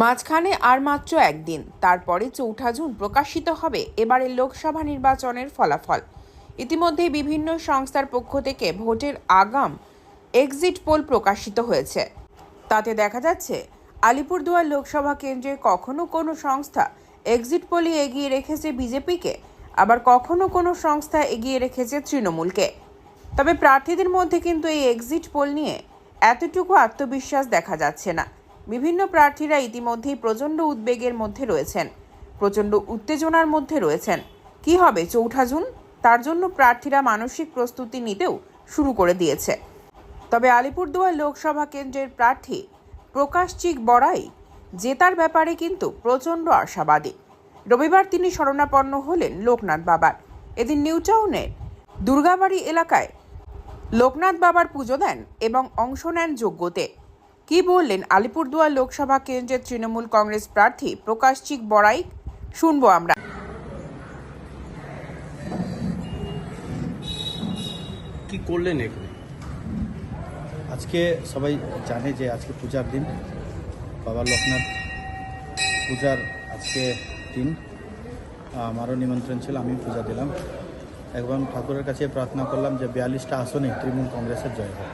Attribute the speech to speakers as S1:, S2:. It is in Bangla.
S1: মাঝখানে আর মাত্র একদিন। তারপরে চৌঠা জুন প্রকাশিত হবে এবারের লোকসভা নির্বাচনের ফলাফল। ইতিমধ্যে বিভিন্ন সংস্থার পক্ষ থেকে ভোটের আগাম এক্সিট পোল প্রকাশিত হয়েছে। তাতে দেখা যাচ্ছে, আলিপুরদুয়ার লোকসভা কেন্দ্রে কখনো কোনো সংস্থা এক্সিট পোলে এগিয়ে রেখেছে বিজেপিকে, আবার কখনো কোনো সংস্থা এগিয়ে রেখেছে তৃণমূলকে। তবে প্রার্থীদের মধ্যে কিন্তু এই এক্সিট পোল নিয়ে এতটুকু আত্মবিশ্বাস দেখা যাচ্ছে না। বিভিন্ন প্রার্থীরা ইতিমধ্যেই প্রচণ্ড উদ্বেগের মধ্যে রয়েছেন। প্রচণ্ড উত্তেজনার মধ্যে রয়েছেন। কি হবে চৌঠা জুন? তার জন্য প্রার্থীরা মানসিক প্রস্তুতি নিতেও শুরু করে দিয়েছে। তবে আলিপুরদুয়ার লোকসভা কেন্দ্রের প্রার্থী প্রকাশ চিক বড়াই জেতার ব্যাপারে কিন্তু প্রচণ্ড আশাবাদী। রবিবার তিনি শরণাপন্ন হলেন লোকনাথ বাবার। এদিন নিউ টাউনের দুর্গাবাড়ি এলাকায় লোকনাথ বাবার পুজো দেন এবং অংশ নেন যজ্ঞতে কি বললেন আলিপুরদুয়ার লোকসভা কেন্দ্রের তৃণমূল কংগ্রেস প্রার্থী প্রকাশ চিক বড়াই? শুনব আমরা।
S2: কি করলেন এখানে?
S3: আজকে সবাই জানে যে আজকে পূজার দিন। বাবা লোকনাথ পূজার আজকে দিন। আমারও নিমন্ত্রণ ছিল আমি পূজা দিলাম। একবার ঠাকুরের কাছে প্রার্থনা করলাম যে বিয়াল্লিশটা আসনে তৃণমূল কংগ্রেসের জয় হোক